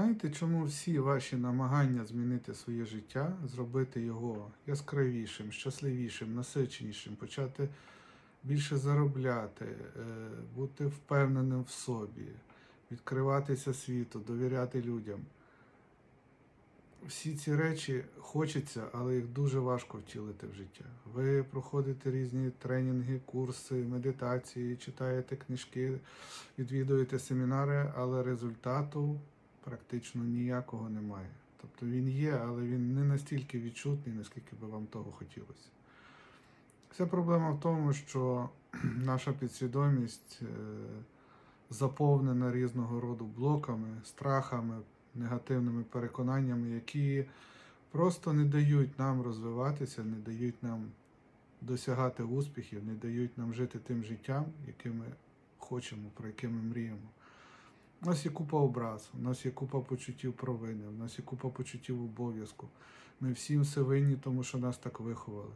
Знаєте, чому всі ваші намагання змінити своє життя, зробити його яскравішим, щасливішим, насиченішим, почати більше заробляти, е, бути впевненим в собі, відкриватися світу, довіряти людям. Всі ці речі хочеться, але їх дуже важко втілити в життя. Ви проходите різні тренінги, курси, медитації, читаєте книжки, відвідуєте семінари, але результату практично ніякого немає. Тобто він є, але він не настільки відчутний, наскільки би вам того хотілося. Вся проблема в тому, що наша підсвідомість е, заповнена різного роду блоками, страхами, негативними переконаннями, які просто не дають нам розвиватися, не дають нам досягати успіхів, не дають нам жити тим життям, яке ми хочемо, про яке ми мріємо. У нас є купа образ, у нас є купа почуттів провини, у нас є купа почуттів обов'язку. Ми всім все винні, тому що нас так виховали.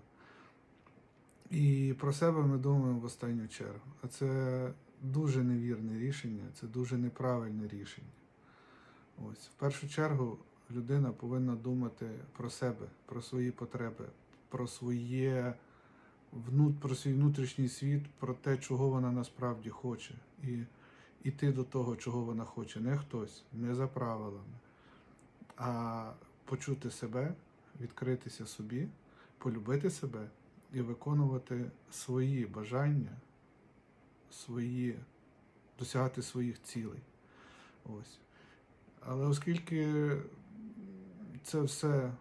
І про себе ми думаємо в останню чергу. А це дуже невірне рішення, це дуже неправильне рішення. Ось, в першу чергу, людина повинна думати про себе, про свої потреби, про своє про свій внутрішній світ, про те, чого вона насправді хоче. І іти до того, чого вона хоче. Не хтось, не за правилами, а почути себе, відкритися собі, полюбити себе і виконувати свої бажання, свої, досягати своїх цілей. Ось. Але оскільки це все,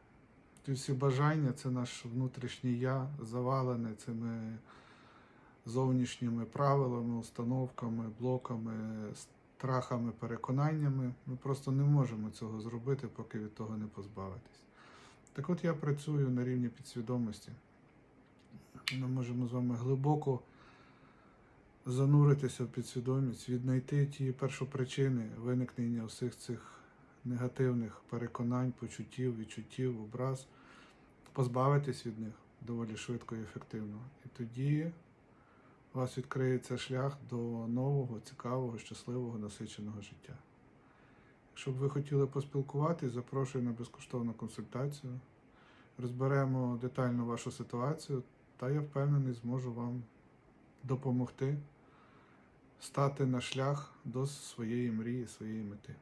ці всі бажання, це наш внутрішній я, завалене цими зовнішніми правилами, установками, блоками, страхами, переконаннями, ми просто не можемо цього зробити, поки від того не позбавитись. Так от я працюю на рівні підсвідомості. Ми можемо з вами глибоко зануритися в підсвідомість, віднайти ті першопричини виникнення всіх цих негативних переконань, почуттів, відчуттів, образ, позбавитись від них доволі швидко і ефективно. І тоді у вас відкриється шлях до нового, цікавого, щасливого, насиченого життя. Якщо б ви хотіли поспілкуватись, запрошую на безкоштовну консультацію. Розберемо детально вашу ситуацію, та я впевнений, зможу вам допомогти стати на шлях до своєї мрії, своєї мети.